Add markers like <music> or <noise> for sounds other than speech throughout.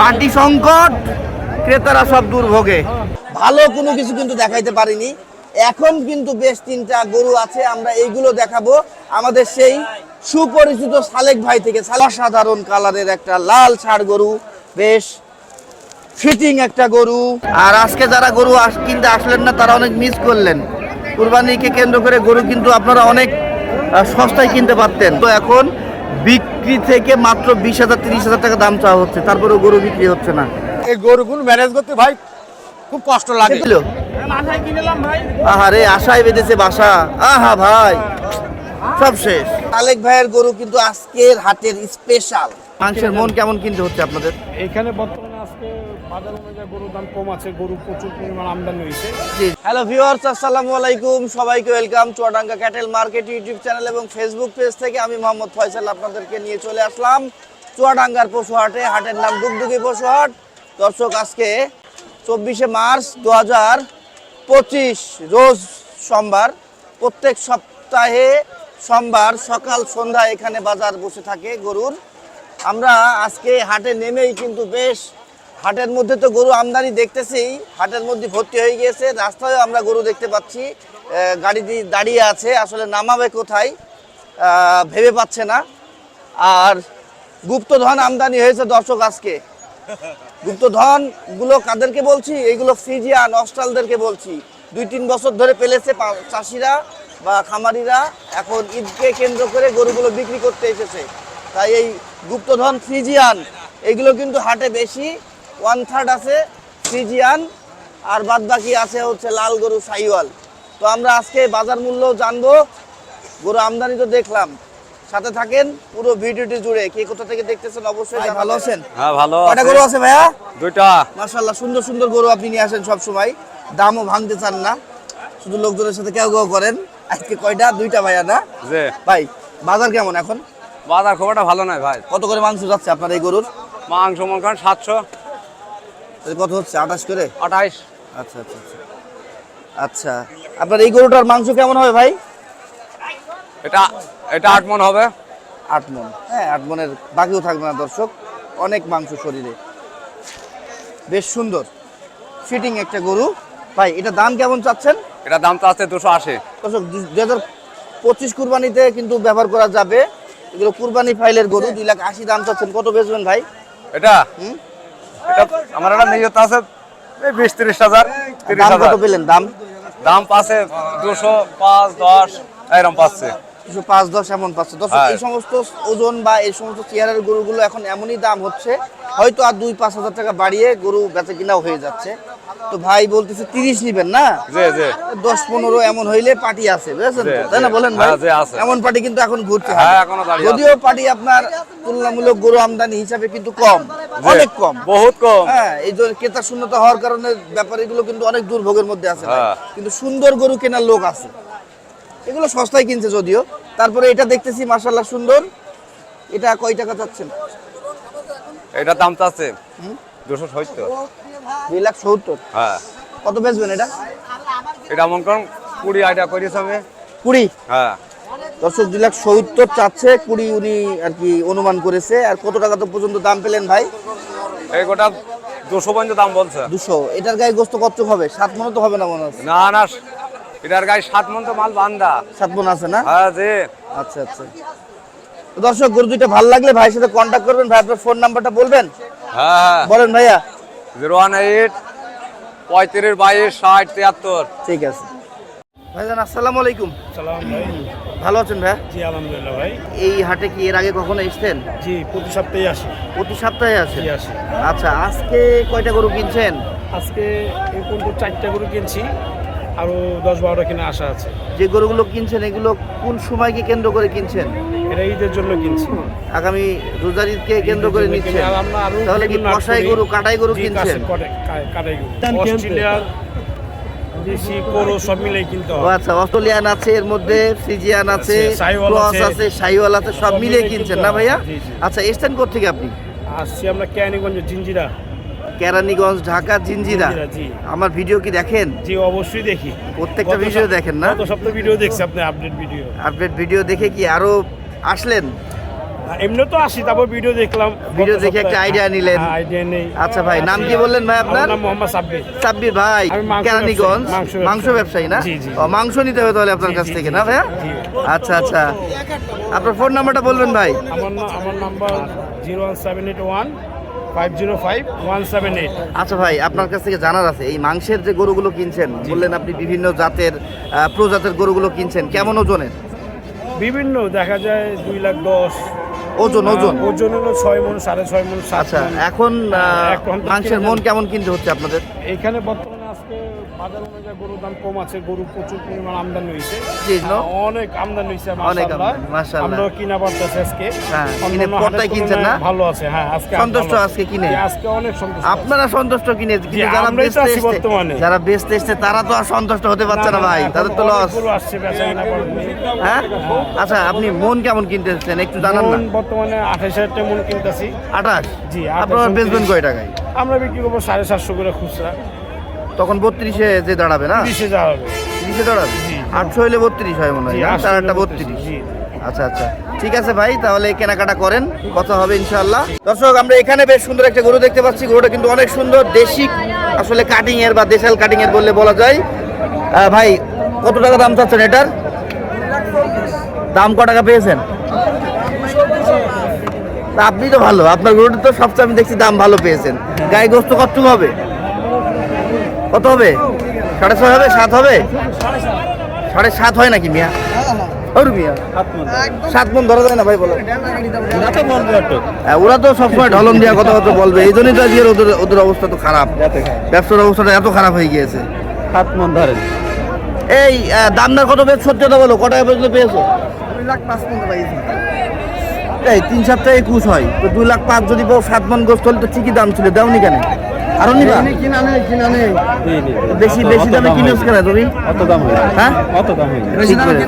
Party সংকট ক্রেতারা সব দুর্ভোগে। ভালো কোনো কিছু কিন্তু দেখাইতে পারিনি। এখন কিন্তু বেশ তিনটা গরু আছে আমরা এইগুলো দেখাবো। আমাদের সেই সুপরিচিত সালেক ভাই থেকে সাধারণ কালারের একটা লাল ষাড় গরু বেশ ফিটিং একটা গরু। আর আজকে যারা গরু কিনতে আসলেন না তারা অনেক মিস করলেন। কুরবানিকে কেন্দ্র করে গরু কিন্তু আপনারা অনেক সস্তায় কিনতে পারতেন। তো এখন বিক্রি থেকে মাত্র বিশ হাজার তিরিশ হাজার টাকা দাম চাওয়া হচ্ছে। তারপরে গরু বিক্রি হচ্ছে না। এই গরুগুলো ম্যানেজ করতে ভাই খুব কষ্ট লাগে। আহারে আশায় বেঁধেছে বাসা। আহা ভাই সব শেষ। সালেক ভাইয়ের গরু কিন্তু আজকের হাটের স্পেশাল মাংসের মন কেমন কিনতে হচ্ছে আপনাদের? এখানে বর্তমানে আজকে বাজার গরুর দাম কম আছে, গরু প্রচুর পরিমাণ আমদানি হয়েছে। হ্যালো ভিউয়ার্স আসসালামু আলাইকুম। সবাইকে welcome Chuadanga cattle market YouTube channel এবং ফেসবুক পেজ থেকে আমি মোহাম্মদ ফয়সাল আপনাদেরকে নিয়ে চলে আসলাম। চুয়াডাঙ্গার পশু হাটে হাটের নাম ডুগডুগি পশু হাট দর্শক, আজকে চব্বিশে মার্চ দু হাজার পঁচিশ, রোজ সোমবার। প্রত্যেক সপ্তাহে সোমবার সকাল, সন্ধ্যা এখানে বাজার বসে থাকে গরুর। আমরা আজকে হাটে নেমেই কিন্তু বেশ হাটের মধ্যে তো গরু আমদানি দেখতেছি হাটের মধ্যে ভর্তি হয়ে গিয়েছে রাস্তায় আমরা গরু দেখতে পাচ্ছি। গাড়ি দাঁড়িয়ে আছে, আসলে নামাবে কোথায় ভেবে পাচ্ছে না। আর গুপ্তধন আমদানি হয়েছে দর্শক আজকে। গুপ্তধনগুলো কাদেরকে বলছি? এইগুলো ফ্রিজিয়ান, অস্ট্রালদেরকে বলছি। দুই তিন বছর ধরে পেলেছে চাষিরা বা খামারিরা, এখন ঈদকে কেন্দ্র করে গরুগুলো বিক্রি করতে এসেছে। তাই এই গুপ্তধন, ফ্রিজিয়ান এগুলো কিন্তু হাটে বেশি। ওয়ান থার্ড আছে ফ্রিজিয়ান আর বাদ বাকি আছে হচ্ছে লাল গরু সাইওয়াল। তো আমরা আজকে বাজার মূল্য জানব গরু আমদানি তো দেখলাম। সাথে থাকেন পুরো ভিডিওটি জুড়ে। কে কোথা থেকে দেখতেছেন অবশ্যই ভালো আছেন? হ্যাঁ ভালো কটা গরু আছে ভাইয়া? দুইটা। মাশাল্লাহ সুন্দর সুন্দর গরু আপনি নিয়ে আসেন সব সময় দামও ভাঙতে চান না। শুধু লোকজনের সাথে কেউ কেউ করেন। আজকে কয়টা? দুইটা ভাইয়া না? যে ভাই বাজার কেমন এখন? বাজার খুব একটা ভালো নয় ভাই। কত করে মাংস যাচ্ছে আপনার এই গরুর? মাংস মন করেন সাতশো। কত হচ্ছে? আঠাশ করে? আঠাইশ আচ্ছা আচ্ছা আচ্ছা। আচ্ছা। আপনার এই গরুটার মাংস কেমন হবে ভাই? এটা এটা আট মন হবে। আট মন। হ্যাঁ আট মনের বাকিও থাকবে না দর্শক। অনেক মাংস শরীরে। বেশ সুন্দর। ফিটিং একটা গরু। ভাই এটা দাম কেমন চাচ্ছেন? এটা দাম আছে দুশো আশি। দর্শক দু হাজার পঁচিশ কুরবানিতে কিন্তু ব্যবহার করা যাবে। এগুলো কুরবানি ফাইলের গরু দুই লাখ আশি দাম চাচ্ছেন। কত বেচবেন ভাই? এটা? হুম? এটা আমার একটা নিয়ত আছে এই বিশ তিরিশ হাজার তিরিশ দাম হাজার। দাম? দাম পাচ্ছে দুশো পাঁচ দশ এরকম পাচ্ছে। দুশো পাঁচ দশ এমন পাচ্ছে। হ্যাঁ। এই সমস্ত ওজন বা এই সমস্ত চেয়ারের গরুগুলো এখন এমনই দাম হচ্ছে হয়তো আর দুই পাঁচ হাজার টাকা বাড়িয়ে গরু বেচা কিনাও হয়ে যাচ্ছে। তো ভাই বলতেছে তিরিশ নিবেন না? দশ পনেরো এমন হইলে পার্টি আছে বুঝেছেন তাই না বলেন ভাই? হ্যাঁ। এমন পার্টি কিন্তু এখন ঘুরতে হ্যাঁ, যদিও পার্টি আপনার তুলনামূলক গরু আমদানি হিসাবে কিন্তু কম অনেক কম। বহুত কম। হ্যাঁ এই যে ক্রেতা শূন্যতা হওয়ার কারণে ব্যাপারীগুলো কিন্তু অনেক দুর্ভোগের মধ্যে আছে হ্যাঁ। কিন্তু সুন্দর গরু কেনার লোক আছে। এগুলো সস্তায় কিনছে যদিও। তারপরে এটা দেখতেছি মার্শাল্লাহ সুন্দর। এটা কয় টাকা চাচ্ছেন? এটা দাম আছে দুশো সত্তর। দুই লাখ সত্তর? হ্যাঁ। কত বেচবেন এটা? এটা মন করেন কুড়ি আইডিয়া করিস আমি। কুড়ি? হ্যাঁ। দর্শক দুই লাখ সত্তর চাচ্ছে কুড়ি উনি আর কি অনুমান করেছে। আর কত টাকা তো পর্যন্ত দাম পেলেন ভাই? এই গোটা দুশো পর্যন্ত দাম বলছে। দুশো। এটার গায়ে গোস্ত কত হবে? সাত মনে তো হবে না মনে হচ্ছে না না এটার গায়ে সাত মন তো মাল বান্দা। সাত মন আছে না? হ্যাঁ যে আচ্ছা আচ্ছা। দর্শক গরু দুইটা ভালো লাগলে ভাইয়ের সাথে কন্ট্যাক্ট করবেন ভাই আপনার ফোন নাম্বারটা বলবেন? হ্যাঁ বলেন ভাইয়া। জিরো ওয়ান এইট পঁয়ত্রিশ বাইশ ষাট তিয়াত্তর। ঠিক আছে। ভাইজান আসসালামু আলাইকুম। সালাম ভাই। ভালো আছেন ভাই জি আলহামদুলিল্লাহ ভাই। এই হাটে কি এর আগে কখনো এসেছেন? জি প্রতি সপ্তাহে আসি। প্রতি সপ্তাহে আছেন জি আসি। আচ্ছা আজকে কয়টা গরু কিনছেন? আজকে এই পর্যন্ত চারটা গরু কিনছি। আরও দশ বারোটা কিনে আসা আছে। যে গরুগুলো কিনছেন এগুলো কোন সময়কে কেন্দ্র করে কিনছেন? এটা ঈদের জন্য কিনছি। আগামী রোজার ঈদকে কেন্দ্র করে নিচ্ছেন। তাহলে কি কষাই গরু কাটাই গরু কিনছেন? কাছে- কটে- কা- কাটাই গরু। অস্ট্রেলিয়ার দেশি কোরো সব মিলে কিনতে হবে। আচ্ছা অস্ট্রেলিয়ান আছে এর মধ্যে ফ্রিজিয়ান আছে আছে, ক্রস আছে। আছে সাইওয়াল আছে সব মিলে কিনছেন না ভাইয়া। আচ্ছা এসছেন কোথেকে আপনি? আসছি আমরা ক্যানিগঞ্জ জিঞ্জিরা কেরানীগঞ্জ ঢাকা জিঞ্জিরা আমার ভিডিও কি দেখেন? জি অবশ্যই দেখি। প্রত্যেকটা ভিডিও দেখেন না? গত সপ্তাহে ভিডিও দেখছি আপনি আপডেট ভিডিও আপডেট ভিডিও দেখে কি আরও আসলেন? এমনি তো আসি তারপর ভিডিও দেখলাম। ভিডিও দেখে একটা আইডিয়া নিলেন। আইডিয়া নেই। আচ্ছা ভাই নাম কি বললেন ভাই আপনার? নাম মোহাম্মদ সাব্বির। সাব্বির ভাই কেরানীগঞ্জ। মাংস ব্যবসায়ী। না? জি, জি। ও মাংস নিতে হবে তাহলে আপনার কাছ থেকে না ভাইয়া। আচ্ছা আচ্ছা। আপনার ফোন নাম্বারটা বলবেন ভাই। আমার আমার number zero one seven eight one five zero five one seven eight আচ্ছা ভাই আপনার কাছ থেকে জানার আছে এই মাংসের যে গরুগুলো কিনছেন বললেন আপনি বিভিন্ন জাতের প্রজাতের গরুগুলো কিনছেন কেমন ওজনের? বিভিন্ন দেখা যায় দুই লাখ দশ। ওজন ওজন। ওজন হলো ছয় মন সাড়ে ছয় মন আচ্ছা এখন তো মাংসের মন কেমন কিনতে হচ্ছে আপনাদের? এখানে বাজার অনুযায়ী গরুর দাম কম আছে গরু প্রচুর পরিমাণ আমদানি হয়েছে। অনেক আমদানি হয়েছে অনেক। আমরা কিনা পারতেছি আজকে। হ্যাঁ, কিনে পর্দায় কিনছেন না? ভালো আছে হ্যাঁ আজকে সন্তুষ্ট আজকে কিনে? আজকে অনেক সন্তুষ্ট। আপনারা সন্তুষ্ট কিনে যারা এসছে বর্তমানে। যারা এসছে তারা তো আর সন্তুষ্ট হতে পারছে না ভাই তাদের তো লস। হ্যাঁ? আচ্ছা আপনি মন কেমন কিনতে এসছেন একটু জানান না। বর্তমানে আঠাশ হাজার টাকা মন কিনতেছি। আঠাশ? জি, আপনারা 28, বেচবেন কয় টাকায়? আমরা বিক্রি করব সাড়ে সাতশো করে খুচরা। তখন বত্রিশে যে দাঁড়াবে না? তিরিশে দাঁড়াবে। আটশো হইলে বত্রিশ হয় মনে হয় তার একটা বত্রিশ আচ্ছা আচ্ছা। ঠিক আছে ভাই তাহলে কেনাকাটা করেন কথা হবে ইনশাল্লাহ দর্শক আমরা এখানে বেশ সুন্দর একটা গরু দেখতে পাচ্ছি। গরুটা কিন্তু অনেক সুন্দর দেশি আসলে কাটিং এর বা দেশাল কাটিং এর বললে বলা যায়। ভাই কত টাকা দাম চাচ্ছেন এটার? দাম ক টাকা পেয়েছেন? আপনি তো ভালো আপনার গরুটা তো সবচেয়ে আমি দেখছি দাম ভালো পেয়েছেন। গায়ে গোস্ত কতটুকু হবে? কত হবে? সাড়ে ছয় হবে? সাত হবে? সাড়ে সাত হয় নাকি মিয়া? ওর মিয়া সাত মন। ধরা যায় না ভাই বলো। হ্যাঁ, ওরা তো সবসময় ঢলন দেওয়া কথা কথা বলবে। এই জন্যই তো ওদের ওদের অবস্থা তো খারাপ। ব্যবসার অবস্থাটা এত খারাপ হয়ে গিয়েছে। সাত মন ধরেন। এই দামদার কত পেয়েছ? সত্যি কথা বলো পর্যন্ত পেয়েছ? এই তিন সপ্তাহে একুশ হয়। তো দুই লাখ পাঁচ যদি পাও সাত মন গোস্ত হলে তো ঠিকই দাম ছিল। দেওনি কেন? আরও নিবা? কিনা নেই কিনা নেই বেশি বেশি দামে কিনেছ কেন তুমি? কত দাম হয়ে হ্যাঁ? কত দাম হয়ে ঠিক করে।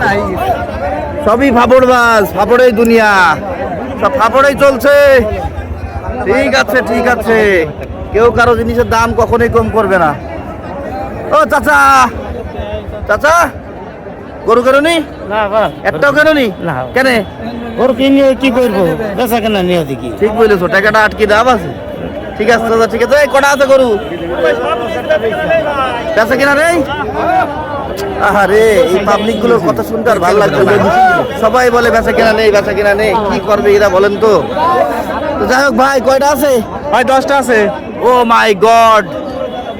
সবই ফাপড় বাস ফাপড়েই দুনিয়া। সব ফাপড়েই চলছে। ঠিক আছে ঠিক আছে। কেউ কারও জিনিসের দাম কখনোই কম করবে না। ও চাচা। চাচা গরু কেননি? না একটাও কেননি? না। কেন? ওর কি নিয়ে কি করব? বেচা কেনা নিয়ে দেখি। ঠিক বলেছ টাকাটা আটকে দাম আছে ঠিক আছে দাদা ঠিক আছে। কটা আছে গরু? বেচা কিনা নেই? আরে এই পাবলিকগুলোর কথা শুনতে আর ভালো লাগছে সবাই বলে বেচা কিনা নেই বেচা কিনা নেই। কি করবে এরা বলেন তো? তো যাই হোক ভাই কয়টা আছে? ভাই দশটা আছে। Oh my god.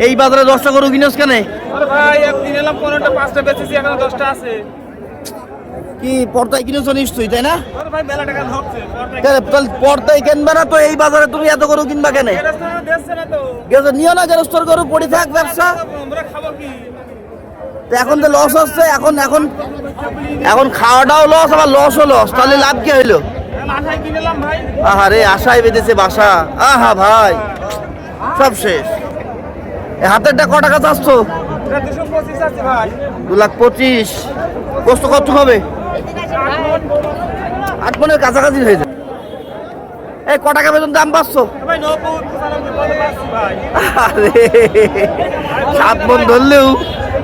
এই বাজারে দশটা গরু কিনোস কেন? ভাই একদিন এলাম পনেরোটা পাঁচটা বেচেছি এখন দশটা আছে। কি পর্দায় কিনেছো নিশ্চয়ই তাই না? পর্দায় কিনবে না তো? এই বাজারে তুমি এত গরু কিনবা কেন? নিও না গেরস্তর গরু পড়ে থাক ব্যবসা। এখন তো লস হচ্ছে এখন এখন এখন খাওয়াটাও লস আবার লসও লস তাহলে লাভ কি হইল? আহা রে আশায় বেঁধেছে বাসা। আহা ভাই সব শেষ। এ হাতেরটা ক টাকা চাচ্ছ? দু লাখ পঁচিশ। কষ্ট কত হবে। আট মনের কাছাকাছি হয়ে যায়। এই ক টাকা বেতন দাম পাচ্ছ? সাত মন ধরলেও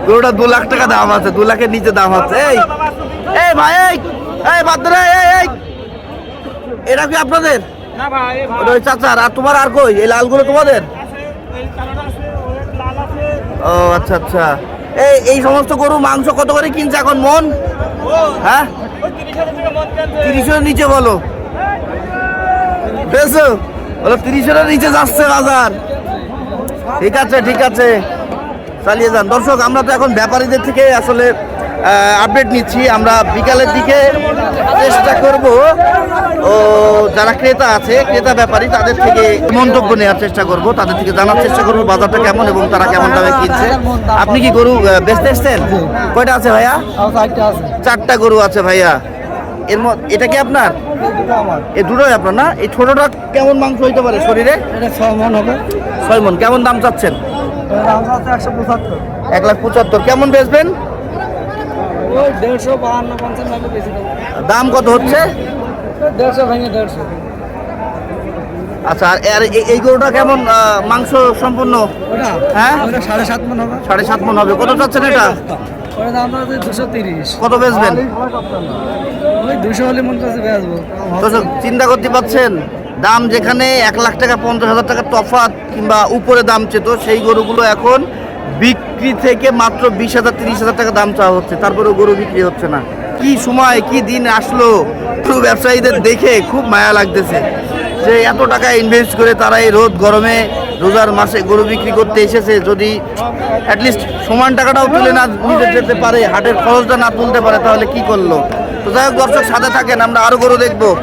গরুটা দু লাখ টাকা দাম আছে, দু লাখের নিচে দাম আছে। এই এই ভাই, এই এই বাদরে এই এই এটা কি আপনাদের? ওই চাচার আর তোমার আর কই? এই লালগুলো তোমাদের? ও আচ্ছা আচ্ছা। এই এই সমস্ত গরু, মাংস কত করে কিনছে এখন মন? হ্যাঁ? তিরিশের নিচে বলো। বেশো বলো তিরিশের নিচে যাচ্ছে বাজার। ঠিক আছে ঠিক আছে। চালিয়ে যান। দর্শক আমরা তো এখন ব্যাপারীদের থেকে আসলে আপডেট নিচ্ছি। আমরা বিকালের দিকে চেষ্টা করব। ও যারা ক্রেতা আছে ক্রেতা ব্যাপারী তাদের থেকে মন্তব্য নেওয়ার চেষ্টা করব। তাদের থেকে জানার চেষ্টা করব বাজারটা কেমন এবং তারা কেমন দামে কিনছে। আপনি কি গরু বেচতে এসছেন? কয়টা আছে ভাইয়া? চারটা গরু আছে ভাইয়া। এর মধ্যে এটা কি আপনার? এই দুটোই আপনার না? এই ছোটটা কেমন মাংস হইতে পারে শরীরে? এটা ছ মন হবে। ছয় মন কেমন দাম চাচ্ছেন? এক লাখ পঁচাত্তর কেমন বেচবেন? দাম। কত হচ্ছে? দেড়শো ভেঙে দেড়শো। আচ্ছা আর এই গরুটা কেমন মাংস সম্পূর্ণ? হ্যাঁ? সাড়ে সাত মন হবে। সাড়ে সাত মন হবে। কত চাচ্ছেন এটা? ওর দাম আছে দুশো তিরিশ। কত বেচবেন? ওই দুশো হলে মন কাছে বেচবো। চিন্তা করতে পারছেন? দাম যেখানে এক লাখ টাকা পঞ্চাশ হাজার টাকা তফাৎ কিংবা উপরে দাম চেত সেই গরুগুলো এখন বিক্রি থেকে মাত্র বিশ হাজার তিরিশ হাজার টাকা দাম চাওয়া হচ্ছে। তারপরেও গরু বিক্রি হচ্ছে না। কি সময় কি দিন আসলো? ব্যবসায়ীদের দেখে খুব মায়া লাগতেছে। যে এত টাকা ইনভেস্ট করে তারা এই রোদ গরমে রোজার মাসে গরু বিক্রি করতে এসেছে, যদি অ্যাটলিস্ট সমান টাকাটাও তুলে না নিতে যেতে পারে, হাটের খরচটা না তুলতে পারে, তাহলে কি করল? তো যাই হোক, দর্শক সাথে থাকেন, আমরা আরও গরু দেখব।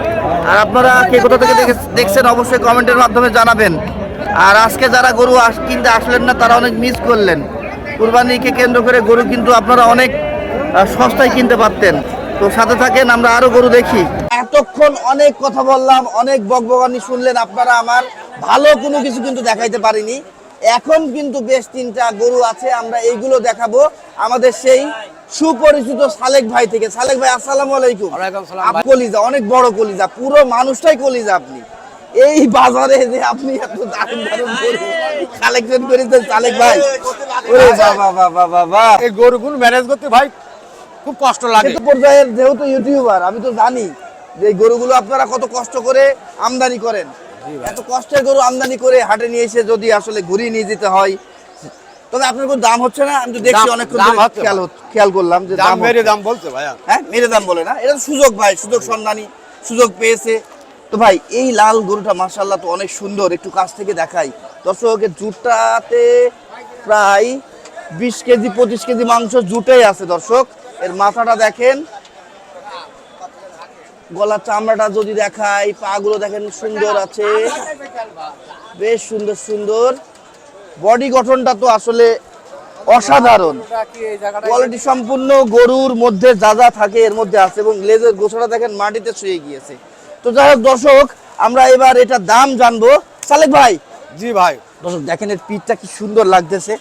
আর আপনারা কে কোথা থেকে দেখে- দেখছেন, অবশ্যই কমেন্টের মাধ্যমে জানাবেন। আর আজকে যারা গরু আস কিনতে আসলেন না, তারা অনেক মিস করলেন। কুরবানিকে কেন্দ্র করে গরু কিন্তু আপনারা অনেক সস্তায় কিনতে পারতেন। তো সাথে থাকেন, আমরা আরও গরু দেখি। এতক্ষণ অনেক কথা বললাম অনেক বকবকানি শুনলেন আপনারা আমার। ভালো কোনো কিছু কিন্তু দেখাইতে পারিনি। এখন কিন্তু বেশ তিনটা গরু আছে আমরা এইগুলো দেখাবো। আমাদের সেই সুপরিচিত সালেক ভাই থেকে। সালেক ভাই আসসালামু আলাইকুম। কলিজা অনেক বড় কলিজা পুরো মানুষটাই কলিজা আপনি। এই বাজারে যে আপনি এত দারুণ দারুণ গরু কালেকশন করেছেন সালেক ভাই। ওরে বাবা বাবা বাবা এই গরুগুলো ম্যানেজ করতে ভাই খুব কষ্ট লাগে। পর্যায়ের যেহেতু ইউটিউবার আমি তো জানি যে গরুগুলো আপনারা কত কষ্ট করে আমদানি করেন? এত কষ্টের গরু আমদানি করে হাটে নিয়ে এসে যদি আসলে ঘুরিয়ে নিয়ে যেতে হয় তবে আপনার কোনো দাম হচ্ছে না? আমি তো দেখছি অনেক খেয়াল খেয়াল করলাম যে দাম মেরে দাম বলছে ভাইয়া। হ্যাঁ মেরে দাম বলে না। এটা সুযোগ ভাই সুযোগ সন্ধানী সুযোগ পেয়েছে। তো ভাই এই লাল গরুটা মার্শাল্লাহ তো অনেক সুন্দর। একটু কাছ থেকে দেখাই। দর্শকের জুটটাতে প্রায় বিশ কেজি পঁচিশ কেজি মাংস জুটেই আছে দর্শক। এর মাথাটা দেখেন। গলার চামড়াটা যদি দেখাই পাগুলো দেখেন সুন্দর আছে। বেশ সুন্দর সুন্দর। বডি গঠনটা তো আসলে অসাধারণ। কোয়ালিটি সম্পূর্ণ গরুর মধ্যে যা যা থাকে এর মধ্যে আছে এবং লেজের গোছাটা দেখেন মাটিতে শুয়ে গিয়েছে। তো যাই হোক দর্শক আমরা এবার এটা দাম জানব। সালেক ভাই। জি ভাই। দর্শক দেখেন এর পিঠটা কি সুন্দর লাগতেছে।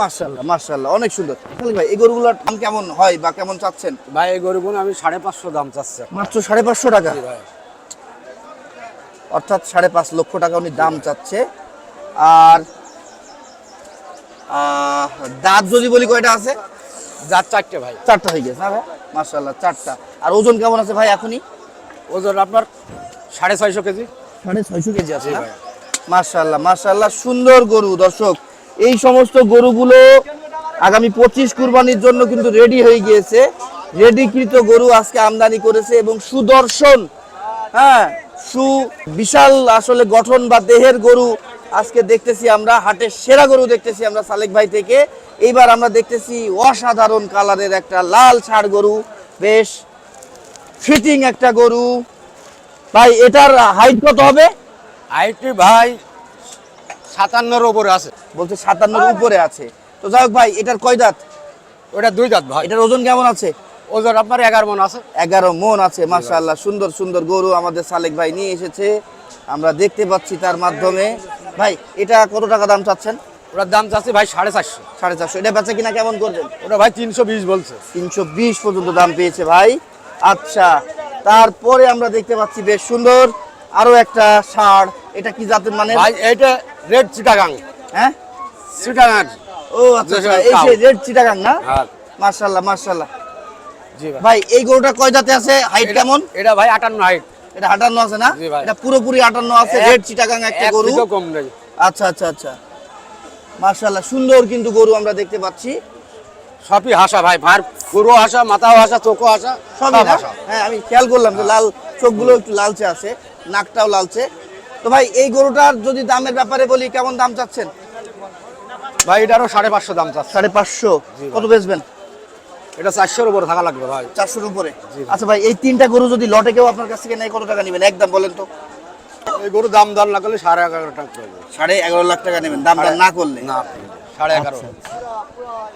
মার্শাল্লাহ মার্শাল্লাহ অনেক সুন্দর। ভাই এই গরুগুলোর দাম কেমন হয় বা কেমন চাচ্ছেন? ভাই এই গরুগুলো আমি সাড়ে পাঁচশো দাম চাচ্ছি। মাত্র সাড়ে পাঁচশো টাকা? অর্থাৎ সাড়ে পাঁচ লক্ষ টাকা উনি দাম চাচ্ছে। আর দাঁত যদি বলি কয়টা আছে? যার চারটে ভাই। চারটা হয়ে গেছে ভাই? মার্শাল্লাহ চারটা। আর ওজন কেমন আছে ভাই এখনই? ওজন আপনার সাড়ে ছয়শো কেজি। সাড়ে ছয়শো কেজি আছে ভাই। মার্শাল্লাহ মার্শাল্লাহ সুন্দর গরু দর্শক। এই সমস্ত গরুগুলো আগামী পঁচিশ কুরবানির জন্য কিন্তু রেডি হয়ে গিয়েছে। রেডিকৃত গরু আজকে আমদানি করেছে এবং সুদর্শন হ্যাঁ সু বিশাল আসলে গঠন বা দেহের গরু আজকে দেখতেছি আমরা, হাটের সেরা গরু দেখতেছি আমরা সালেক ভাই থেকে। এইবার আমরা দেখতেছি অসাধারণ কালারের একটা লাল ছাড় গরু, বেশ ফিটিং একটা গরু। ভাই, এটার হাইট কত হবে? আইটি ভাই সাতান্নর ওপরে আছে। বলছে সাতান্নর উপরে আছে। তো যাই হোক ভাই এটার কয় দাঁত? ওটা দুই দাঁত ভাই। এটার ওজন কেমন আছে? ওজন আপনার এগারো মন আছে। এগারো মন আছে মাশাআল্লাহ। সুন্দর সুন্দর গরু আমাদের সালেক ভাই নিয়ে এসেছে। আমরা দেখতে পাচ্ছি তার মাধ্যমে। ভাই এটা কত টাকা দাম চাচ্ছেন? ওটার দাম চাচ্ছে ভাই সাড়ে চারশো। সাড়ে চারশো। এটা বেচা কিনা কেমন করবেন? ওটা ভাই তিনশো বিশ বলছে। তিনশো বিশ পর্যন্ত দাম পেয়েছে ভাই। আচ্ছা তারপরে আমরা দেখতে পাচ্ছি বেশ সুন্দর। আরও একটা ষাড়। এটা কি জাতের মানে? ভাই এটা রেড চিটাগাং হ্যাঁ? চিটাগাং ও আচ্ছা আচ্ছা, এই যে রেড চিটাগাং না? হ্যাঁ। মার্শাল্লাহ মার্শাল্লাহ জি ভাই। ভাই এই গরুটা কয় জাতে আছে? হাইট কেমন? এটা ভাই আটান্ন হাইট এটা আটান্ন আছে না? এটা পুরোপুরি আটান্ন আছে রেড চিটাগাং একটা গরু। থেকেও কম নেই। আচ্ছা আচ্ছা আচ্ছা। মার্শাল্লাহ সুন্দর কিন্তু গরু আমরা দেখতে পাচ্ছি। সবই হাসা ভাই ভার পুরো হাসা মাথাও হাসা চোখও হাসা সবই সব হাসা। হ্যাঁ আমি খেয়াল করলাম যে লাল চোখগুলো একটু লালচে আছে নাকটাও লালচে। তো ভাই এই গরুটার যদি দামের ব্যাপারে বলি কেমন দাম চাচ্ছেন? ভাই এটারও সাড়ে পাঁচশো দাম চাচ্ছে। সাড়ে পাঁচশো? কত বেচবেন? এটা চারশোর উপরে থাকা লাগবে ভাই। চারশোর উপরে? আচ্ছা ভাই এই তিনটা গরু যদি লটে কেউ আপনার কাছ থেকে নেয় কত টাকা নেবেন? একদম বলেন তো। এই গরু দাম দর না করলে সাড়ে এগারো টাকা সাড়ে এগারো লাখ টাকা নেবেন দাম দাম না করলে? না সাড়ে এগারো।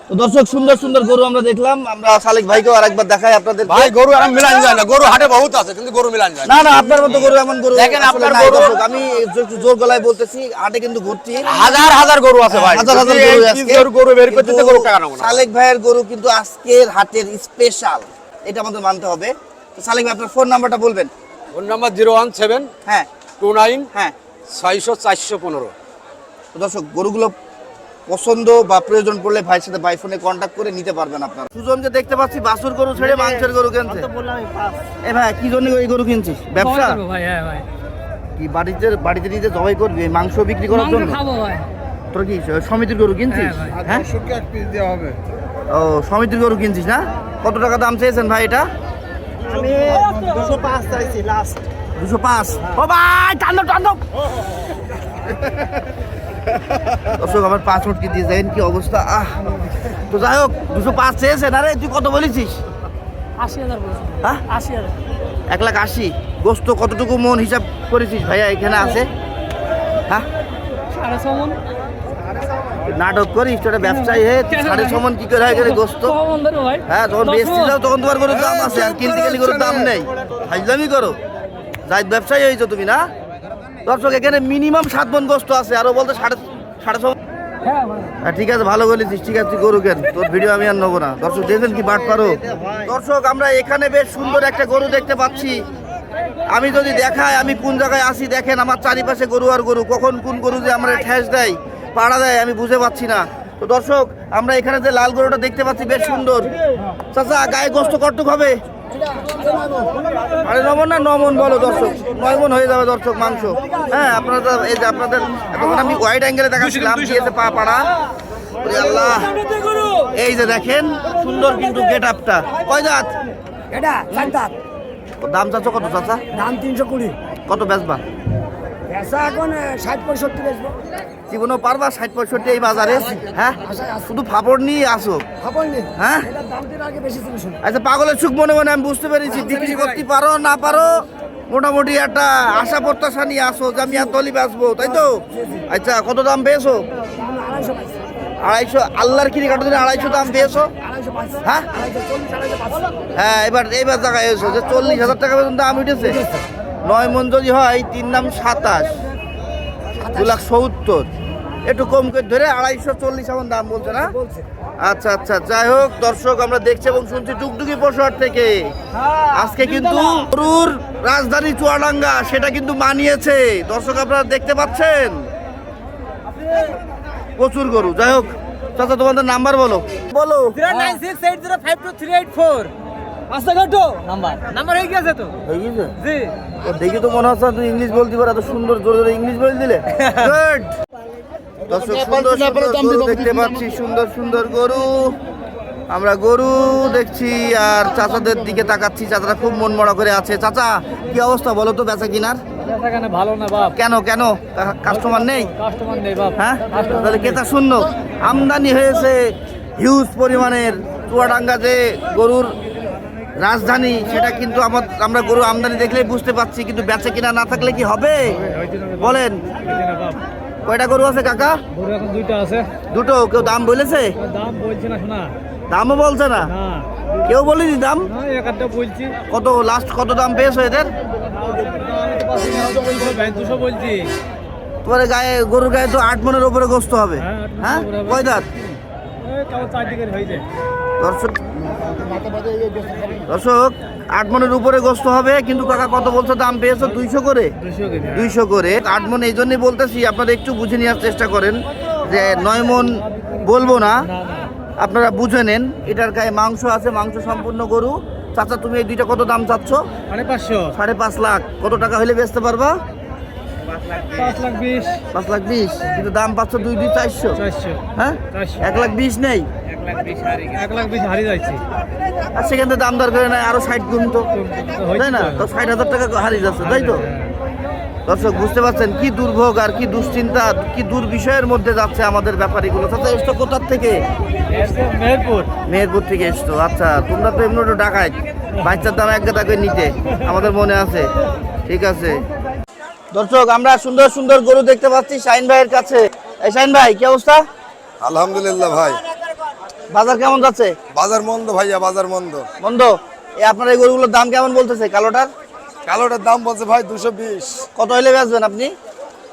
তো দর্শক সুন্দর সুন্দর গরু আমরা দেখলাম। আমরা সালেক ভাইকেও আরেকবার দেখাই আপনাদের। ভাই গরু আর মিলান যায় না। গরু হাটে বহুত আছে কিন্তু গরু মিলান যায় না। না না আপনার মতো গরু এমন গরু দেখেন, আপনার গরু- দর্শক। আমি জোর গলায় বলতেছি হাটে কিন্তু ঘুরছি। হাজার হাজার গরু আছে ভাই। হাজার হাজার গরু। পিস গরু গরু বের করতে গরু টাকা না। সালেক ভাইয়ের গরু কিন্তু আজকের হাটের স্পেশাল এটা আমাদের মানতে হবে। তো সালেক ভাই আপনার ফোন নাম্বারটা বলবেন। Phone number zero one seven হ্যাঁ। টু নাইন হ্যাঁ। ছয়শো চারশো পনেরো। তো দর্শক গরুগুলো পছন্দ বা প্রয়োজন পড়লে ভাইয়ের সাথে বাই ফোনে কন্ট্যাক্ট করে নিতে পারবেন আপনারা। সুজনকে দেখতে পাচ্ছি বাসুর গরু ছেড়ে মাংসের গরু কিনছে। এ ভাই কি জন্য এই গরু কিনছিস? ব্যবসা? ভাই হ্যাঁ ভাই। কি বাড়িতে বাড়িতে নিতে জবাই করবি? মাংস বিক্রি করার জন্য? খাব ভাই। তোর কি সমিতির গরু কিনছিস? হ্যাঁ ও সমিতির গরু কিনছিস না? কত টাকা দাম চেয়েছেন ভাই এটা? আমি দুশো পাঁচ চাইছি লাস্ট দুশো পাঁচ? ও ভাই টানো টানো। <laughs> দর্শক আমার পাসপোর্ট কি দিয়ে দেন কি অবস্থা? আহ তো যাই হোক দুশো পাঁচ চেয়েছেন আরে তুই কত বলেছিস? আশি হাজার হ্যাঁ? আশি হাজার। এক লাখ আশি। গোস্ত কতটুকু মন হিসাব করেছিস ভাইয়া? এখানে আছে? হ্যাঁ? সাড়ে ছ মন। নাটক করিস? তোরা ব্যবসায়ী হয়ে সাড়ে ছ মন কি করে হয় গোস্ত? মন হ্যাঁ। যখন দশ বেচতে যাও তখন তোমার গরুর দাম আছে আর কিনতে গেলে গরুর দাম নেই। হাইজলামি করো। যাই ব্যবসায়ী হয়েছো তুমি না? দর্শক এখানে মিনিমাম সাত মন গোস্ত আছে আরও বলতে সাড়ে সাড়ে ছ হ্যাঁ হ্যাঁ, ঠিক আছে ভালো বলেছিস ঠিক আছে গরু কেন? তোর ভিডিও আমি আর নেব না। দর্শক দেখবেন কি বাট পারো। দর্শক আমরা এখানে বেশ সুন্দর একটা গরু দেখতে পাচ্ছি। আমি যদি দেখাই আমি কোন জায়গায় আসি দেখেন আমার চারিপাশে গরু আর গরু কখন কোন গরু যে আমরা ঠেস দেয় পাড়া দেয় আমি বুঝে পাচ্ছি না। তো দর্শক আমরা এখানে যে লাল গরুটা দেখতে পাচ্ছি বেশ সুন্দর। চাচা গায়ে গোস্ত কটুক হবে? আরে নমন না নমন বলো দর্শক। নয় মন হয়ে যাবে দর্শক মাংস। হ্যাঁ আপনারা এই যে আপনাদের এতক্ষণ আমি ওয়াইড অ্যাঙ্গেলে দেখাচ্ছিলাম দিয়েছে পা পাড়া। আল্লাহ। এই যে দেখেন সুন্দর কিন্তু গেট আপটা কয় জাত? এটা দাম চাচ্ছ কত চাচা? দাম তিনশো কুড়ি। কত বেচবা? এখন ষাট পঁয়ষট্টি বেচবো। জীবনও পারবা ষাট পঁয়ষট্টি এই বাজারে? হ্যাঁ? শুধু ফাপড় নিয়ে আসো। হ্যাঁ? আগে বেশি আচ্ছা পাগলের সুখ মনে মনে আমি বুঝতে পেরেছি। বিক্রি করতে পারো না পারো মোটামুটি একটা আশা প্রত্যাশা নিয়ে আসো যে আমি আর তলি বাঁচবো তাই তো? আচ্ছা কত দাম পেয়েছ? আড়াইশো আল্লাহর কিনে কাটো দিনে আড়াইশো দাম পেয়েছ? হ্যাঁ? হ্যাঁ এবার এইবার জায়গায় এসো যে চল্লিশ হাজার টাকা পর্যন্ত দাম উঠেছে। নয় মন যদি হয় তিন দাম সাতাশ দু লাখ সত্তর। একটু কম করে ধরে আড়াইশো চল্লিশ এমন দাম বলছে না? আচ্ছা আচ্ছা যাই হোক দর্শক আমরা দেখছি এবং শুনছি টুকটুকি পশুহাট থেকে। আজকে কিন্তু গরুর রাজধানী চুয়াডাঙ্গা সেটা কিন্তু মানিয়েছে। দর্শক আপনারা দেখতে পাচ্ছেন? প্রচুর গরু। যাই হোক চাচা তোমাদের নাম্বার বলো। বলো। রাস্তাঘাট নাম্বার। নাম্বার হয়ে গেছে তো? হয়ে গেছে জি। দেখে তো মনে হচ্ছে তুমি ইংলিশ বলতে পারো এত সুন্দর জোরে জোরে ইংলিশ বলে দিলে। গুড দর্শক সুন্দর সুন্দর গরু দেখতে পাচ্ছি সুন্দর সুন্দর গরু। আমরা গরু দেখছি আর চাচাদের দিকে তাকাচ্ছি চাচারা খুব মন মরা করে আছে। চাচা কি অবস্থা বলো তো বেচা কিনার? ভালো না বাপ। কেন কেন? কাস্টমার নেই? কাস্টমার নেই বাপ। হ্যাঁ? তাহলে ক্রেতা শূন্য। আমদানি হয়েছে হিউজ পরিমাণের। চুয়াডাঙ্গা যে গরুর রাজধানী সেটা কিন্তু আমার আমরা গরু আমদানি দেখলেই বুঝতে পারছি কিন্তু বেচে কিনা না থাকলে কি হবে? বলেন। কয়টা গরু আছে কাকা? গরু এখন দুইটা আছে। দুটো কেউ দাম বলেছে? দাম বলছি না শোনা। দামও বলছে না? কেউ বলেনি দাম? বলছি। কত লাস্ট কত দাম পেয়েছ এদের? দুশো বলছি। তোমার গায়ে গরুর গায়ে তো আট মনের উপরে গোস্ত হবে। হ্যাঁ, হ্যাঁ। কয় দাঁত? দর্শক দর্শক আট মনের উপরে গোস্ত হবে কিন্তু কাকা কত বলছো দাম পেয়েছ? দুইশো করে? দুইশো করে আট মন এই জন্যই বলতেছি আপনারা একটু বুঝে নেওয়ার চেষ্টা করেন যে নয় মন বলব না আপনারা বুঝে নেন। এটার গায়ে মাংস আছে মাংস সম্পূর্ণ গরু। চাচা তুমি এই দুইটা কত দাম চাচ্ছ? সাড়ে পাঁচশো। সাড়ে পাঁচ লাখ। কত টাকা হলে বেচতে পারবা? পাঁচ লাখ বিশ। পাঁচ লাখ বিশ। কিন্তু দাম পাচ্ছ দুই দুই চারশো। চারশো। হ্যাঁ? এক লাখ বিশ নেই। এক লাখ বিশ হারিয়ে যাচ্ছি আর সেখান থেকে দাম দর করে নেয় আরও ষাট গুণ তো। তাই না? তো ষাট হাজার টাকা হারিয়ে যাচ্ছে তাই তো? দর্শক বুঝতে পারছেন কি দুর্ভোগ আর কি দুশ্চিন্তা কি দুর্বিষয়ের মধ্যে যাচ্ছে আমাদের ব্যাপারীগুলো। তাতে এসছো কোথার থেকে? মেহেরপুর। মেহেরপুর থেকে এসছো। আচ্ছা তোমরা তো এমনি ডাকায় বাচ্চার দাম এক গাদা করে নিতে আমাদের মনে আছে। ঠিক আছে। দর্শক আমরা সুন্দর সুন্দর গরু দেখতে পাচ্ছি শাইন ভাইয়ের কাছে। এই শাইন ভাই কি অবস্থা? আলহামদুলিল্লাহ ভাই। বাজার কেমন যাচ্ছে? বাজার মন্দ ভাইয়া বাজার মন্দ। বন্ধ এই আপনার এই গরুগুলোর দাম কেমন বলতেছে? কালোটার? কালোটার দাম বলছে ভাই দুশো বিশ। কত হলে বেচবেন আপনি?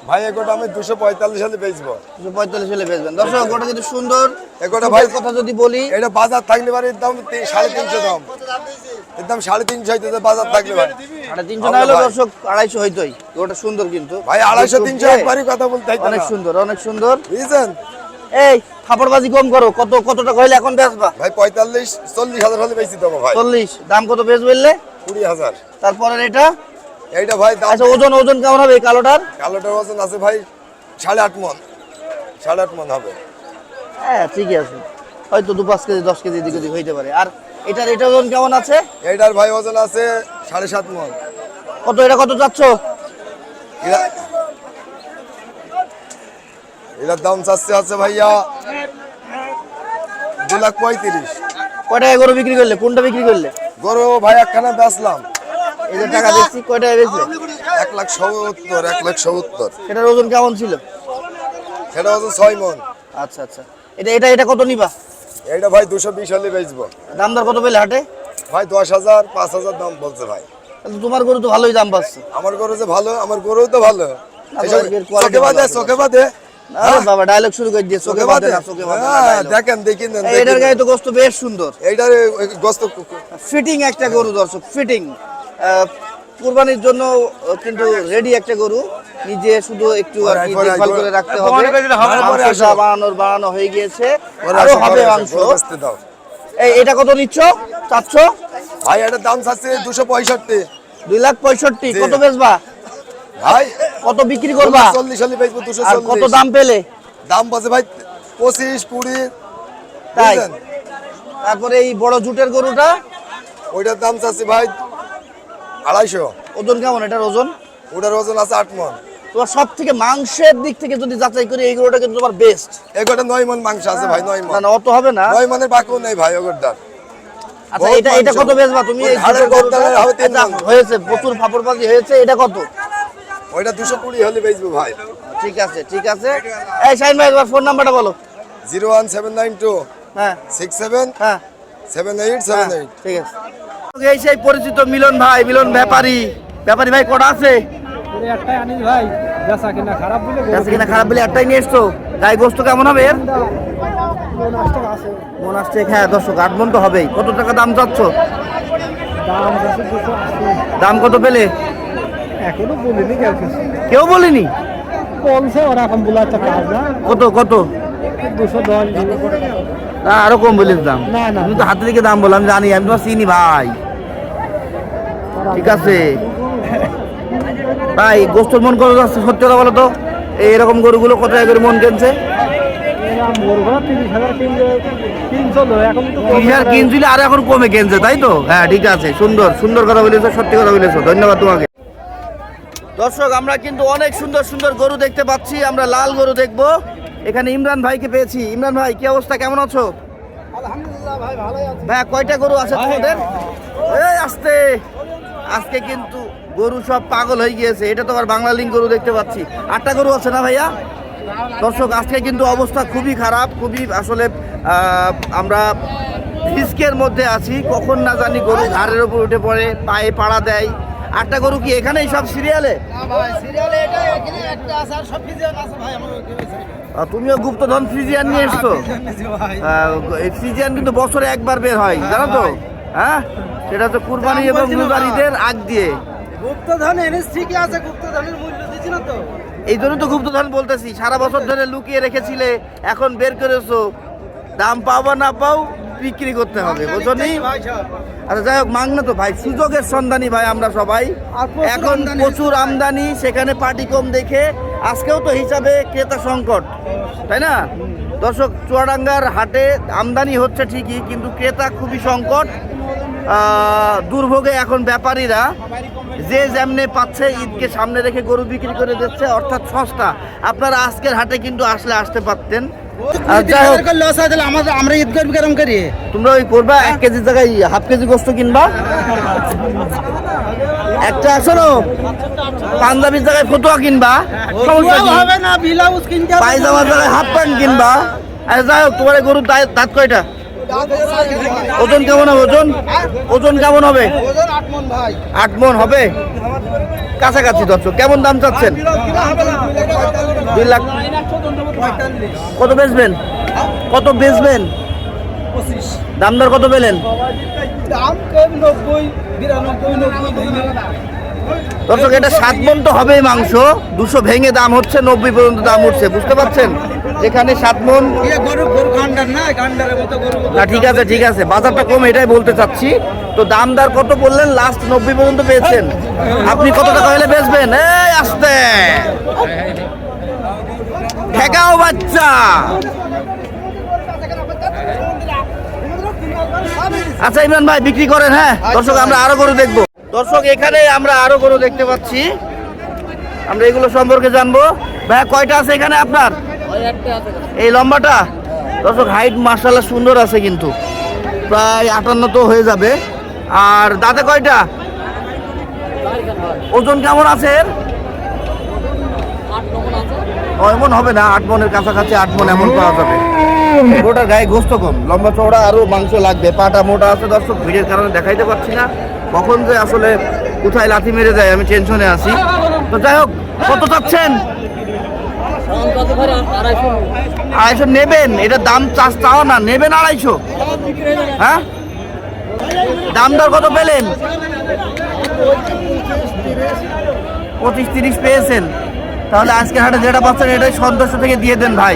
ভাই এগোটা আমি দুশো পঁয়তাল্লিশ সালে বেচবো। দুশো পঁয়তাল্লিশ হলে বেচবেন। দর্শক ওটা কিন্তু সুন্দর এগোটা ভাই কথা যদি বলি এটা বাজার থাকলে ভাই এর দাম সাড়ে তিনশো দাম। এর দাম সাড়ে তিনশো হইতেছে বাজার থাকলে ভাই। সাড়ে তিনশো না হলে। দর্শক আড়াইশো হইতোই। ওটা সুন্দর কিন্তু। ভাই আড়াইশো তিনশো একবারই কথা বলতে অনেক সুন্দর অনেক সুন্দর। বুঝছেন? এই ফাপড়বাজি কম করো কত কত টাকা হইলে এখন বেচবা? ভাই পঁয়তাল্লিশ চল্লিশ হাজার হলে বেশি দেবো ভাই। চল্লিশ দাম কত বেচ বললে? কুড়ি হাজার। তারপরে এটা? এইটা ভাই আচ্ছা ওজন ওজন কেমন হবে এই কালোটার? কালোটার ওজন আছে ভাই সাড়ে আট মন। সাড়ে আট মন হবে। হ্যাঁ ঠিকই আছে। হয়তো দু পাঁচ কেজি দশ কেজি দিকে হইতে পারে। আর এটার এটা ওজন কেমন আছে? এইটার ভাই ওজন আছে সাড়ে সাত মন। কত এটা কত চাচ্ছ? এটার দাম চাচ্ছে আছে ভাইয়া দু লাখ পঁয়ত্রিশ। কয় টাকা গরু বিক্রি করলে? কোনটা বিক্রি করলে? গরু ভাই একখানা বেচলাম। এই যে টাকা বেশি কয় টাকা বেচলে? এক লাখ সত্তর এক লাখ সত্তর। সেটার ওজন কেমন ছিল? সেটা হচ্ছে ছয় মন। আচ্ছা আচ্ছা। এটা এটা এটা কত নিবা? এইটা ভাই দুশো বিশ হলে বেচবো। দাম দর কত পেলে হাটে? ভাই দশ হাজার পাঁচ হাজার দাম বলছে ভাই। তোমার গরু তো ভালোই দাম পাচ্ছে। আমার গরু যে ভালো আমার গরু তো ভালো। চোখে বাদে চোখে বাদে বাবা ডায়লগ শুরু করে দিয়ে চোখে চোখে বাঁধে না চোখে বাঁধে না হ্যাঁ, dialogue। দেখেন দেখি নেন, এটার গায়ে তো গোস্ত বেশ সুন্দর। এইটার গোস্ত ফিটিং একটা গরু দর্শক ফিটিং কুরবানির জন্য কিন্তু রেডি একটা গরু। নিজে শুধু একটু আর কি দেখভাল করে রাখতে হবে। মাংসটা বানানোর বানানো হয়ে গিয়েছে। আরও হবে মাংস। পরে বেচতে দাও। এই এটা কত নিচ্ছ? চাচ্ছ ভাই এটার দাম চাচ্ছে দুশো পঁয়ষট্টি। দুই লাখ পঁয়ষট্টি। কত বেচবা? ভাই কত বিক্রি করবা? চল্লিশ হলে বেচবো দুশো কত দাম পেলে? দাম ভাই পঁচিশ কুড়ি তাই? তারপরে এই বড় জুটের গরুটা? ওইটার দাম চাচ্ছি ভাই আড়াইশো। ওজন কেমন এটার ওজন? ওটার ওজন আছে আট মন। তোমার সব থেকে মাংসের দিক থেকে যদি যাচাই করি এই গরুটা কিন্তু তোমার বেস্ট এগোটা নয় মন মাংস আছে ভাই নয় না মন। না অত হবে না। নয় মনের বাকিও নেই ভাই ওগরদার আচ্ছা এটা এটা। কত বেচবা? তুমি আচ্ছা। হয়েছে প্রচুর ফাপড়বাজি হয়েছে এটা কত? ওইটা দুশো কুড়ি হলে বেচবো ভাই। ঠিক আছে ঠিক আছে। এই শাইন ভাই ফোন নাম্বারটা বলো। Zero one seven nine two হ্যাঁ। সিক্স সেভেন হ্যাঁ। সেভেন এইট সেভেন হ্যাঁ, এইট। ঠিক আছে। এই সেই পরিচিত মিলন ভাই মিলন ব্যাপারী। ব্যাপারী ভাই কটা আছে? একটাই আনিস ভাই বেচা কিনা খারাপ বলে কিনা খারাপ বলে একটাই নিয়ে এসছো? গোস্ত কেমন হবে এর? পঞ্চাশ টাকা আছে মন আসছে হ্যাঁ দর্শক আট মন তো হবেই। কত টাকা দাম চাচ্ছ? দাম কত পেলে? এখনও বলিনি কেউ বলেনি? বলছে ওরা এখন বলার কাজ না। কত কত? দুশো দশ না আরও কম বলিস দাম। না, না। তুমি তো হাতে দিকে দাম বললাম জানি আমি তোমার চিনি ভাই। ঠিক আছে। ভাই গোস্তর মন কত যাচ্ছে সত্যি কথা বলো তো? এই এরকম গরুগুলো কত করে মন কিনছে? কিনছিল আর এখন কমে কিনছে তাই তো? হ্যাঁ ঠিক আছে সুন্দর সুন্দর কথা বলেছ সত্যি কথা বলেছ ধন্যবাদ তোমাকে। দর্শক আমরা কিন্তু অনেক সুন্দর সুন্দর গরু দেখতে পাচ্ছি। আমরা লাল গরু দেখব। এখানে ইমরান ভাইকে পেয়েছি। ইমরান ভাই কি অবস্থা? কেমন আছো? ভাই কয়টা গরু আছে তোমাদের? এই আসতে। আজকে কিন্তু গরু সব পাগল হয়ে গিয়েছে। এটা তো আবার বাংলা লিঙ্ক গরু দেখতে পাচ্ছি। আটটা গরু আছে না ভাইয়া? দর্শক আজকে কিন্তু অবস্থা খুবই খারাপ। খুবই আসলে আমরা রিস্কের মধ্যে আছি। কখন না জানি গরু ঘাড়ের উপর উঠে পড়ে পায়ে পাড়া দেয়। আটটা গরু কি এখানেই সব সিরিয়ালে তুমিও গুপ্তধন ফ্রিজিয়ান নিয়ে এসছো? এই ফ্রিজিয়ান কিন্তু বছরে একবার বের হয় জানো তো? হ্যাঁ? সেটা তো কুরবানি এবং রোজার আগ দিয়ে। গুপ্তধন এনেস ঠিকই আছে গুপ্তধনের মূল্য দিচ্ছি না তো? এই জন্য তো গুপ্তধন বলতেছি সারা বছর ধরে লুকিয়ে রেখেছিলে এখন বের করেছ। দাম পাও বা না পাও বিক্রি করতে হবে বুঝছ নি আচ্ছা যাই হোক মাংনা তো ভাই সুযোগের সন্ধানী ভাই আমরা সবাই। এখন প্রচুর আমদানি সেখানে পার্টি কম দেখে আজকেও তো হিসাবে ক্রেতা সংকট তাই না? দর্শক চুয়াডাঙ্গার হাটে আমদানি হচ্ছে ঠিকই কিন্তু ক্রেতা খুবই সংকট। দুর্ভোগে এখন ব্যাপারীরা যে যেমনে পাচ্ছে ঈদকে সামনে রেখে গরু বিক্রি করে দিচ্ছে অর্থাৎ সস্তা। আপনারা আজকের হাটে কিন্তু আসলে আসতে পারতেন। আমরা ঈদ করবি কেরম করি? তোমরা ওই করবা এক কেজির জায়গায় হাফ কেজি গোস্ত কিনবা। একটা শোনো পাঞ্জাবির জায়গায় ফতুয়া কিনবা। হবে না ব্লাউজ কিনতে পায়জামার জায়গায় হাফ প্যান্ট কিনবা। আর যাই হোক তোমার গরুর দাঁত কয়টা? ওজন কেমন হবে? ওজন ওজন কেমন হবে? আট মন আট মন হবে? কাছাকাছি দর্শক কেমন দাম চাচ্ছেন? দুই লাখ কত বেচবেন? কত বেচবেন? দাম দর কত পেলেন? দর্শক এটা সাত মন তো হবেই মাংস। দুশো ভেঙে দাম হচ্ছে নব্বই পর্যন্ত দাম উঠছে। বুঝতে পারছেন? যেখানে সাত মন। না ঠিক আছে ঠিক আছে। বাজারটা কম এটাই বলতে চাচ্ছি। তো দাম দর কত বললেন? লাস্ট নব্বই পর্যন্ত পেয়েছেন। আপনি কত টাকা হলে বেচবেন? এই আসতে। ঠেকাও বাচ্চা। আচ্ছা ইমরান ভাই, বিক্রি করেন হ্যাঁ? দর্শক, আমরা আরও গরু দেখব। দর্শক, এখানে আমরা আরও গরু দেখতে পাচ্ছি। আমরা এগুলো সম্পর্কে জানব। ভাই, কয়টা আছে এখানে আপনার? এই লম্বাটা? দর্শক হাইট মার্শাল্লাহ সুন্দর আছে কিন্তু। প্রায় আটান্ন তো হয়ে যাবে। আর দাঁতে কয়টা? ওজন কেমন আছে এর? এমন হবে না, আট মনের কাছাকাছি আট মন এমন পাওয়া যাবে। ওটার গায়ে গোস্ত কম, লম্বা চওড়া আরও মাংস লাগবে, পাটা মোটা আছে দর্শক, ভিড়ের কারণে দেখাইতে পারছি না। কখন যে আসলে কোথায় লাথি মেরে যায়, আমি টেনশনে আছি। তো যাই হোক, কত চাচ্ছেন? আড়াইশো নেবেন, এটা দাম চাষ চাও না, নেবেন আড়াইশো। হ্যাঁ? দাম দর কত পেলেন? পঁচিশ তিরিশ পেয়েছেন। তাহলে আজকে হাটে যেটা পাচ্ছেন এটাই সন্তোষ থেকে দিয়ে দেন ভাই।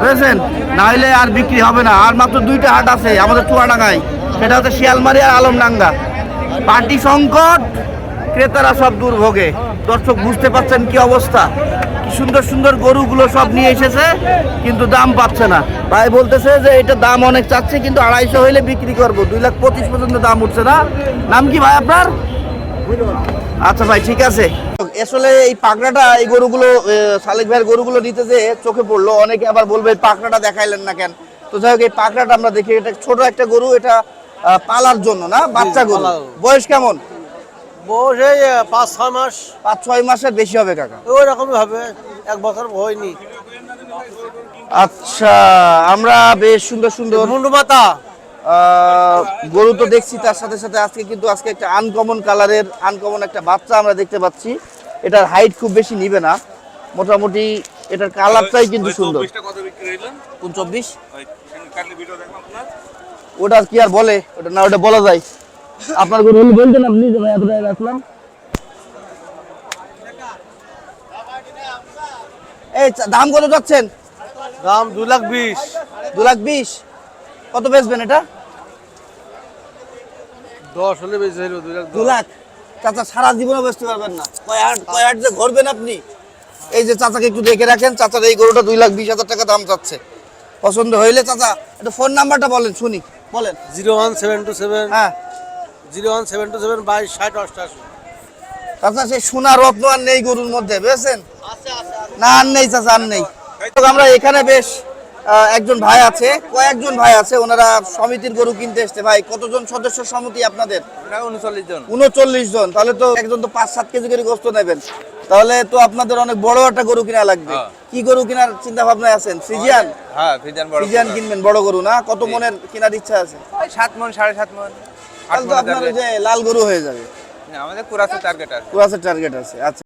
বুঝেছেন? না হলে আর বিক্রি হবে না। আর মাত্র দুইটা হাট আছে আমাদের চুয়াডাঙ্গায়। সেটা হচ্ছে শিয়ালমারি আর আলমডাঙ্গা। পার্টি সংকট, ক্রেতারা সব দুর্ভোগে। দর্শক বুঝতে পাচ্ছেন কি অবস্থা? সুন্দর সুন্দর গরুগুলো সব নিয়ে এসেছে, কিন্তু দাম পাচ্ছে না। ভাই বলতেছে যে এটা দাম অনেক চাচ্ছে, কিন্তু আড়াইশো হইলে বিক্রি করব। দুই লাখ পঁচিশ পর্যন্ত দাম উঠছে না। নাম কি ভাই আপনার? আচ্ছা ভাই ঠিক আছে। আসলে এই পাকড়াটা এই গরুগুলো শালিক ভাইয়ের গরুগুলো নিতে যে চোখে পড়ল অনেকে আবার বলবে এই পাকড়াটা দেখাইলেন না কেন? তো যাই হোক এই পাকড়াটা আমরা দেখি এটা ছোট একটা গরু এটা পালার জন্য না? বাচ্চা গরু। বয়স কেমন? বয়স এই পাঁচ ছয় মাস। পাঁচ ছয় মাসের বেশি হবে কাকা। ওই রকমই হবে এক বছর হয়নি। আচ্ছা আমরা বেশ সুন্দর সুন্দর। মুন্ডু মাথা আহ, গরু তো দেখছি তার সাথে সাথে আজকে কিন্তু আজকে একটা আনকমন কালারের আনকমন একটা বাচ্চা আমরা দেখতে পাচ্ছি। এটার হাইট খুব বেশি নিবে না। মোটামুটি এটার কালারটাই কিন্তু সুন্দর। কোন চব্বিশ? ওটা কি আর বলে? ওটা না ওটা বলা যায়। আপনার গরু হলে বলতেন আপনি যে ভাই এত টাকা রাখলাম। এই দাম কত যাচ্ছেন দাম দু লাখ বিশ। দু লাখ বিশ। কত বেচবেন এটা? দশ হলে বেশি হইল দুই লাখ দু লাখ। চাচা সারা জীবনে বেচতে পারবেন না। কয় হাট কয় হাট যে ঘুরবেন আপনি? এই যে চাচাকে একটু দেখে রাখেন চাচার এই গরুটা দুই লাখ বিশ হাজার টাকা দাম চাচ্ছে। পছন্দ হইলে চাচা একটু ফোন নাম্বারটা বলেন শুনি। বলেন। Zero one seven two seven. হ্যাঁ। Zero one seven two seven বাইশ ষাট অষ্টাশি। চাচা সেই সোনা রত্ন আর নেই গরুর মধ্যে বুঝেছেন? না আর নেই চাচা আর নেই। তো আমরা এখানে বেশ একজন ভাই আছে কয়েকজন ভাই আছে ওনারা সমিতির গরু কিনতে এসছে। ভাই কতজন সদস্য সমিতি আপনাদের? উনচল্লিশ জন। উনচল্লিশ জন। তাহলে তো একজন তো পাঁচ সাত কেজি করে গোস্ত নেবেন। তাহলে তো আপনাদের অনেক বড় একটা গরু কিনা লাগবে। কি গরু কেনার চিন্তা ভাবনায় আছেন ফ্রিজিয়ান হ্যাঁ ফ্রিজান বড় ফ্রিজিয়ান কিনবেন বড় গরু না? কত মনের কেনার ইচ্ছা আছে? সাত মন সাড়ে সাত মন তাহলে তো আপনার যে লাল গরু হয়ে যাবে। আমাদের কুরাসের টার্গেট আছে। কুয়াশের টার্গেট আছে আচ্ছা।